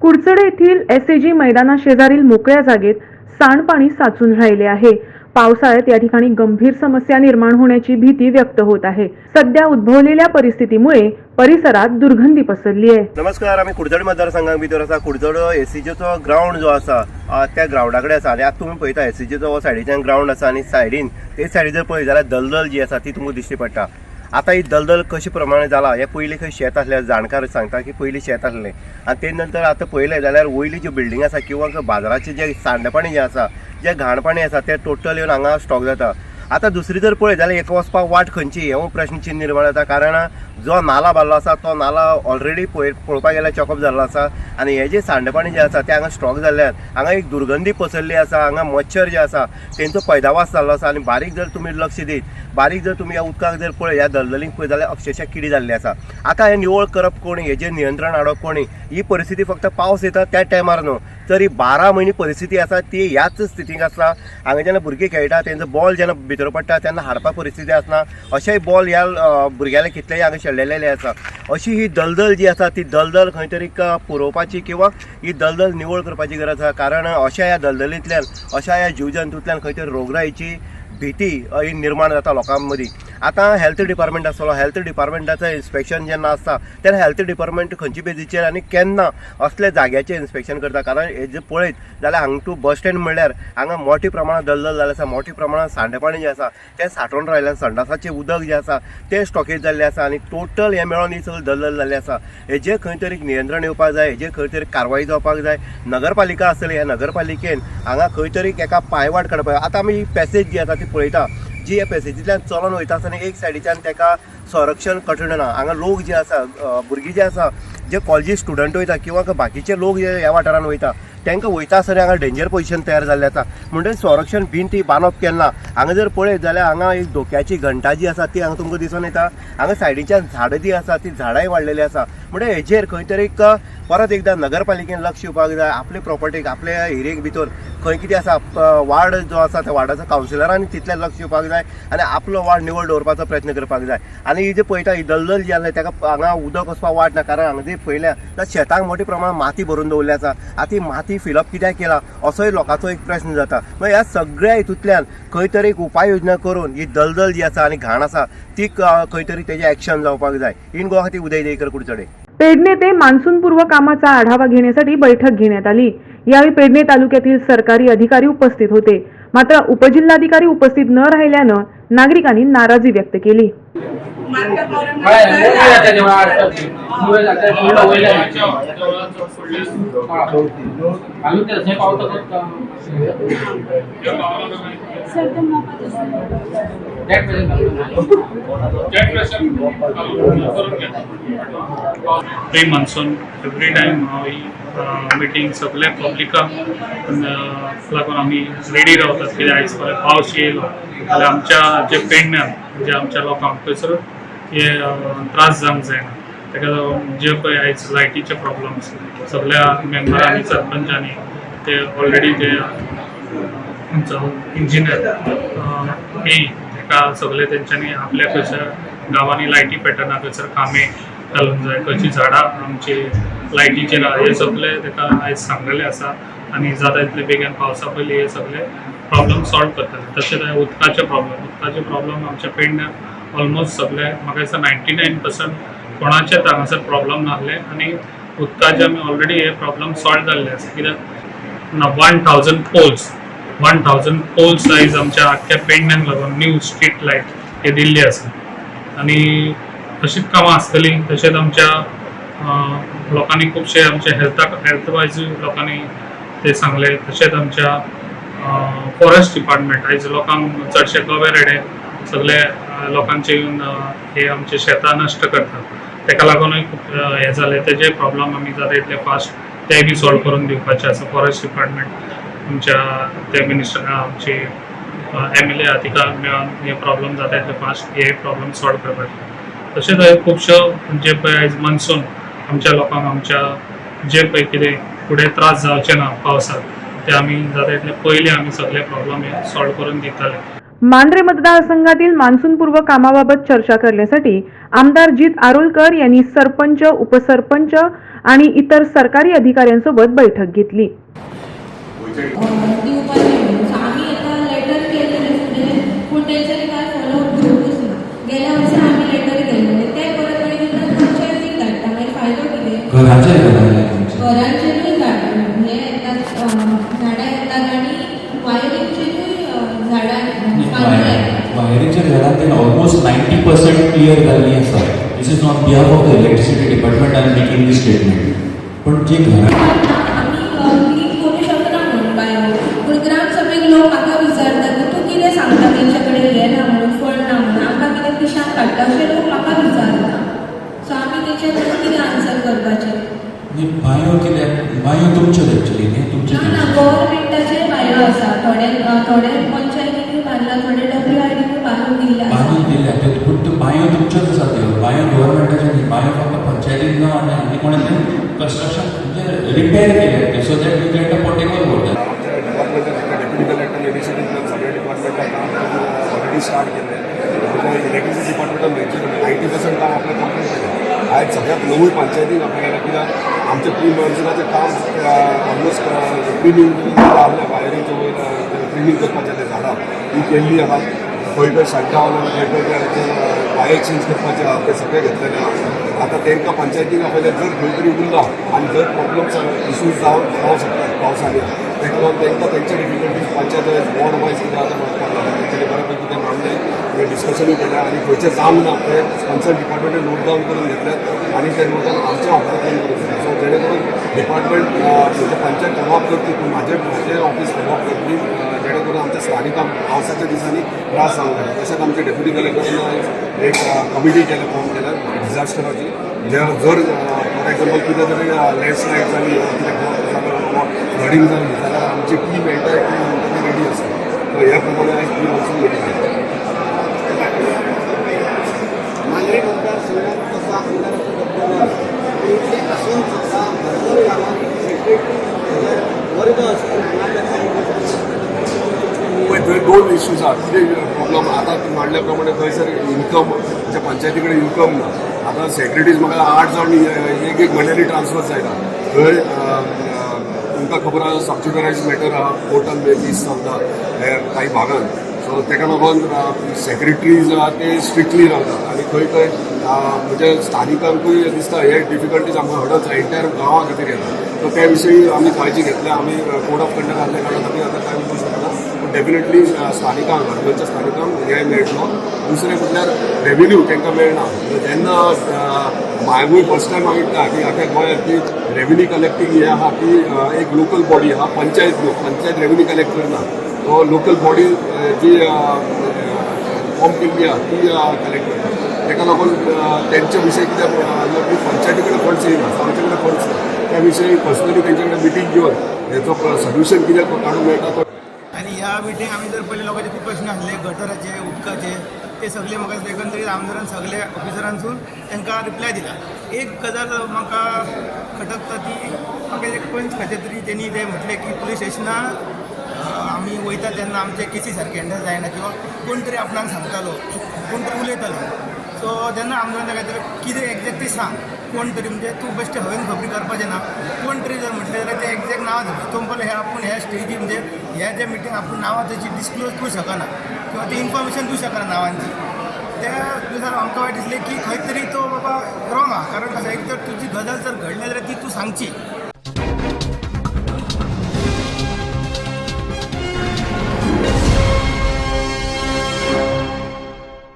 कुडचड येथील एसएजी मैदाना शेजारील मोकळ्या जागेत सांडपाणी साचून राहिले आहे. पावसाळ्यात या ठिकाणी गंभीर समस्या निर्माण होण्याची भीती व्यक्त होत आहे. सध्या उद्भवलेल्या परिस्थितीमुळे परिसरात दुर्गंधी पसरली आहे. नमस्कार आम्ही कुडचड मतदारसंघाक भितर आसा कुडचड एसीजीचो ग्राउंड जो आसा त्या ग्राउंडा कडेन आसा आनी आतां तुमी पळयता एसीजीचो हो सायडीच्यान ग्राउंड आसा आनी सायडीन ते सायडीन जर पळयत जाल्यार दलदल जी आसा ती तुमकां दिश्टी पडटा आतां ही दलदल कशे प्रमाणे जाला हे पयलीं खंय शेत आसलें जाणकार सांगता की पयलीं शेत आसलें आनी ते नंतर आतां पळयलें जाल्यार वयली ज्यो बिल्डींग आसा किंवा बाजाराचें जें सांडपाणी जें आसा जें घाणपाणी आसा तें टोटल येवन हांगा स्टॉक जाता. आतां दुसरी जर पळयत जाल्यार एक वचपाक वाट खंयची हो प्रश्न निर्माण जाता कारण जो नाला बांदलो आसा तो नाला ऑलरेडी पळय पळोवपाक गेल्यार चॉकअप जाल्लो आसा आनी हे जे सांडपाणी जे आसा ते हांगा स्टॉक जाल्ल्यान हांगा एक दुर्गंधी पसरली आसा हांगा मच्छर जे आसा तेंचो पैदावास जाल्लो आसा आनी बारीक जर तुमी लक्ष दीत बारीक जर तुमी ह्या उदकाक जर पळय ह्या दलदलींक पळय जाल्यार अक्षरशः किडी जाल्ली आसा आतां हें निवळ करप कोणी हेजेर नियंत्रण हाडप कोणी ही परिस्थिती फक्त पावस येता त्या टायमार न्हू तरी बारा म्हयने परिस्थिती आसा ती ह्याच स्थितीक आसा हांगा जेन्ना भुरगीं खेळटा तेंचो बॉल जेन्ना भितर पडटा तेन्ना हाडपाक परिस्थिती आसना अशेंय बॉल ह्या भुरग्याले कितलेय हांगा शेल्लेले आसा अशी ही दलदल जी आसा ती दलदल खंय तरी पुरोवपाची किंवा ही दलदल निवळ करपाची गरज आसा कारण अशा ह्या दलदलींतल्यान अशा ह्या जीवजंतूंतल्यान खंय तरी रोगराईची भीती ही निर्माण जाता लोकां मदीं आतां हेल्थ डिपार्टमेंट आसतलो हेल्थ डिपार्टमेंटाचें इन्स्पेक्शन जेन्ना आसता तेन्ना हेल्थ डिपार्टमेंट खंयचे बेजीचेर आनी केन्ना असल्या जाग्याचें इन्स्पेक्शन करता. कारण हे जे पळयत जाल्यार हांगा तूं बस स्टँड म्हणल्यार हांगा मोठ्या प्रमाणात दलदल जाल्लें आसा मोठ्या प्रमाणात सांडपाणी जें आसा तें सांठोवन रावलें संडासाचें उदक जें आसा तें स्टॉकेज जाल्लें आसा आनी टोटल हें मेळोन ही सगळी दलदल जाल्ली आसा हेजेर खंय तरी नियंत्रण येवपाक जाय हेजेर खंय तरी कारवाई जावपाक जाय नगरपालिका आसतली ह्या नगरपालिकेन हांगा खंय तरी एका पायवाट काडपाक आतां आमी ही पॅसेज जी आसा ती पळयता. जी ह्या पॅसेजींतल्यान चलून वयता आसतना एक सायडीच्यान ताका संरक्षण कठीण ना. हांगा लोक जे आसा भुरगीं जे आसा जे कॉलेजी स्टुडंट वयता किंवा बाकीचे लोक जे ह्या वाठारान वयता तांकां वयता आसतना हांगा डेंजर पोजिशन तयार जाल्लें आसा. म्हणटकीर संरक्षण भिंती बांदप केन्ना? हांगा जर पळयत जाल्यार हांगा एक धोक्याची घंटा जी आसा ती हांगा तुमकां दिसून येता. हांगा सायडीच्यान झाडां जी आसा ती झाडांय वाडलेली आसा. म्हणटगीर हेजेर खंय तरी एक परत एकदां नगरपालिकेन लक्ष दिवपाक जाय आपले प्रॉपर्टीक आपल्या एरियेक भितर. खंय कितें आसा वार्ड जो आसा त्या वार्डाचो कावन्सिलरान तितलें लक्ष दिवपाक जाय आनी आपलो वार्ड निवळ दवरपाचो प्रयत्न करपाक जाय. आनी ही जे पळयता ही दलदल जी आसा ताका हांगा उदक वचपाक वाट ना कारण हांगा जे पळयल्या तर शेतांक मोठ्या प्रमाणांत माती भरून दवरली आसा. आतां ही माती फिलअप कित्याक केला? असोय लोकांचो एक प्रश्न जाता. मग ह्या सगळ्या हितूंतल्यान खंय तरी एक उपाय योजना करून ही दलदल जी आसा आनी घाण आसा ती खंय तरी तेजें एक्शन जावपाक जाय. इन गोवा खातीर उदय देकर कुडचडे. पेडणे ते मान्सूनपूर्व कामाचा आढावा घेण्यासाठी बैठक घेण्यात आली. यावेळी पेडणे तालुक्यातील सरकारी अधिकारी उपस्थित होते. मात्र उपजिल्हाधिकारी उपस्थित न राहिल्यानं नागरिकांनी नाराजी व्यक्त केली. प्री मान्सून एवरी टायम हांव ही मिटींग सगळ्या पब्लिकाक लागून आमी रेडी रावतात कित्याक आयज पळय पावस येयलो जाल्यार आमच्या जे पेडण्यान जे आमच्या लोकांक थंयसर हे त्रास जावंक जायना ताका लागून जे पळय आयज लायटीचे प्रॉब्लम्स सगळ्या मेंबरांनी सरपंचांनी ते ऑलरेडी ते आमचो इंजिनियर हे ताका सगळे तेंच्यांनी आपल्या खंयसर गांवांनी लायटी पेटना खंयसर कामे घालूंक जाय खंयची झाडां आमची लायटीचेर हे सगळे ताका आयज सांगलेले आसा आनी जाता तितले बेगीन पावसा पयलीं हे सगळे प्रॉब्लम सॉल्व करतात. तशेंच हे उदकाचे प्रॉब्लम उदकाचे प्रॉब्लम आमच्या पेडण्यान ऑलमोस्ट सगळे म्हाका दिसता नायन्टी नायन पर्संट कोणाचेच हांगासर प्रॉब्लम नासले आनी उदकाचे आमी ऑलरेडी हे प्रॉब्लम सॉल्व जाल्ले आसा कित्याक one thousand poles one thousand poles आयज आमच्या आख्ख्या पेडण्यांक लागून न्यू स्ट्रीट लायट हे दिल्ली आसा आनी तशीच कामां आसतली तशेंच आमच्या लोकांनी खुबशे आमच्या हेल्थाक हेल्थवायजूय लोकांनी ते सांगले. तशेंच आमच्या फॉरेस्ट डिपार्टमेंट आयज लोकांक चडशे गवे रेडे सगळे लोकांचे येवन हे आमचे शेतां नश्ट करतात. ताका लागूनय खूब हे जाले तेजे प्रॉब्लम आमी जाता इतले फास्ट ते बी सॉल्व करून दिवपाचे आसा फॉरेस्ट डिपार्टमेंट आमच्या ते मिनिस्टर आमचे एम एल ए आहा तिका मेळोन हे प्रॉब्लम जाता इतले फास्ट हे प्रॉब्लम सॉल्व करपाचे तशेंच हांवें खुबश्यो जे पळय आयज मनसून आमच्या लोकांक आमच्या जे पळय कितें फुडें त्रास जावचे ना पावसाक ते आम्ही जाता येतले पयलीं आम्ही सगळे प्रॉब्लम हे सॉल्व करून दिताले मांद्रे मतदारसंघातील मान्सूनपूर्व कामाबाबत चर्चा करण्यासाठी आमदार जित आरोलकर यांनी सरपंच उपसरपंच आणि इतर सरकारी अधिकाऱ्यांसोबत बैठक घेतली दिवपाचें म्हणून सो आमी आतां लेटर केल्लें फुडें पूण तेंच्यांनी कांय फॉलोअप घेवंकूच ना गेल्या वर्सा आमी लेटर केल्लें ते परत मागीर दितात पंचायतीक धाडटा मागीर फायदो कितें घराचेर घराले तुमचे घरांचेरूय धाडटा हे येतात अं, झाडां येतात आनी वायरींचेरूय अं, झाडां पांचवे वायरीच्या घरान ऑलमोस्ट नायन्टी पर्सेंट क्लियर जाल्ली आसा this is on behalf of the electricity department I am making the statement पण जे घरा बायो कित्याक बायो तुमच्योच एक्चुली न्ही तुमचे गव्हर्मेंटाचे बायो आसा थोडे थोडे पंचायतींनी ते पूण त्यो बांयो तुमच्योच आसा त्यो बांयो गव्हर्मेंटाच्यो न्ही बांयो फक्त पंचायतीन जावं आनी आनी कोणें तें कन्स्ट्रक्शन म्हणजे रिपेर केले ते so that you get a portable water already start केले इलेक्ट्रिसिटी डिपार्टमेंटान मेजर नायन्टी पर्संट काम आपलं कंप्लीट केलें आयज सगळ्यात नवूय पंचायतीन आपल्याला कित्याक आमचे प्री मॉन्सुनाचें काम ऑलमोस्ट क्लिनींग आपल्या वायरींचे वयर क्लिनींग करपाचें तें झाडां ती केल्ली आहा खंय खंय शटडावन खंय खंय वायर करपाचें आहा ते सगळें घेतलेले आहा. आतां तांकां पंचायतीक आपल्याला जर खंय तरी उरला आनी जर प्रॉब्लम्स इश्यूज जावं जावं शकतात पावसाने ताका लागून तांकां तेंचे difficulties panchayat wise ward wise कितें आतां म्हणपाक तेंच्यांनी बऱ्यापैकी ते मांडले तें डिस्कशनूय केलें आनी खंयचें जावंक ना ते कन्सर्न डिपार्टमेंटान नोट डावन करून घेतलें आनी ते नोट डावन आमच्या ऑफिसांतल्यान करून घेतलें सो जेणे करून डिपार्टमेंट म्हणजे पंचायत फॉलोअप करतली पूण म्हाजें म्हाजें ऑफिस फॉलोअप करतली आणि करून पावसाच्या दिसांनी त्रास जावंक जाय तशेंच आमचे डेप्युटी कलेक्टरान एक कमिटी केल्या फॉर्म केल्या डिझास्टराची जे जर फॉर एक्झाम्पल कितें तरी लँडस्लायड जाली वा फ्लडींग जाली जाल्यार आमची टीम एंटायर टीम रेडी आसा सो ह्या प्रमाणे आयज टीम इश्यूज आहा कितें प्रॉब्लम आतां तूं मांडल्या प्रमाणे थंयसर इन्कम म्हणजे पंचायती कडेन इन्कम ना. आतां सेक्रेटरीज म्हाका आठ जाण एक एक म्हयन्यानी ट्रान्सफर जायना थंय तुमकां खबर आसा सबसिडरायज मॅटर आहा कोर्टान केस चलता हे कांय भागांत. सो ताका लागून सेक्रेटरीज आहा ते स्ट्रिक्टली रावतात आनी खंय खंय म्हणजे स्थानिकांकूय दिसता हे डिफिकल्टीज आमकां हडत जाय एंटायर गांवा खातीर येता सो त्या विशयी आमी काळजी घेतल्या आमी कोड ऑफ कंडक्ट आसल्या कारणान आमी आतां कांय करूंक शकना डेफिनेटली स्थानिकांक हरगोंच्या स्थानिकांक न्याय मेळटलो दुसरें म्हटल्यार रेव्हेन्यू तांकां मेळना जेन्ना मागूय फर्स्ट टायम मागितला की आख्या गोंयांत की रेव्हेन्यू कलेक्टींग हें आहा ती एक लोकल बॉडी आहा पंचायत न्हू पंचायत रेव्हेन्यू कलेक्ट करना तो लोकल बॉडी जी फॉर्म केल्ली आहा ती कलेक्ट करता ताका लागून तेंचे विशय विशयी कितें पंचायती कडेन फंड्स येयना आमचे कडेन फंड्स त्या विशयी पर्सनली तेंचे कडेन मिटींग घेवन हेचो सोल्युशन कितें काडूंक मेळटा तो ह्या मिटींग आम्ही जर पहिले लोकांचे खूप प्रश्न आसले गटराचे उदकाचे ते सगळे म्हाका एकंदरीत आमदारान सगळे ऑफिसरांसून तांकां रिप्लाय दिला. एक गजाल म्हाका खटकता ती म्हाका एक पंच खाचे तरी तेणी ते म्हटले की पुलीस स्टेशनार आमी वयता तेन्ना आमचे केसी सारके हँडल जायना किंवा कोण तरी आपणाक सांगतालो कोण तरी उलयतालो. सो जेन्ना आमदारान ताका तर कितें एक्झॅक्टली सांग. कोण तरी म्हणजे तूं बेश्टे हवेन खबरी करपाचें ना कोण तरी जर म्हटलें जाल्यार तें एक्झॅक्ट नांव जाता तो म्हणपाक हे आपूण ह्या स्टेजी म्हणजे ह्या ज्या मिटींग आपूण नावां त्याची डिस्क्लोज करू शकना किंवा ती इन्फॉर्मेशन दिवं शकना नांवांची. त्या दिसार आमकां वायट दिसलें की खंय तरी तो बाबा रॉंग आहा कारण कसं एक तर तुजी गजाल जर घडली जाल्यार ती तूं सांगची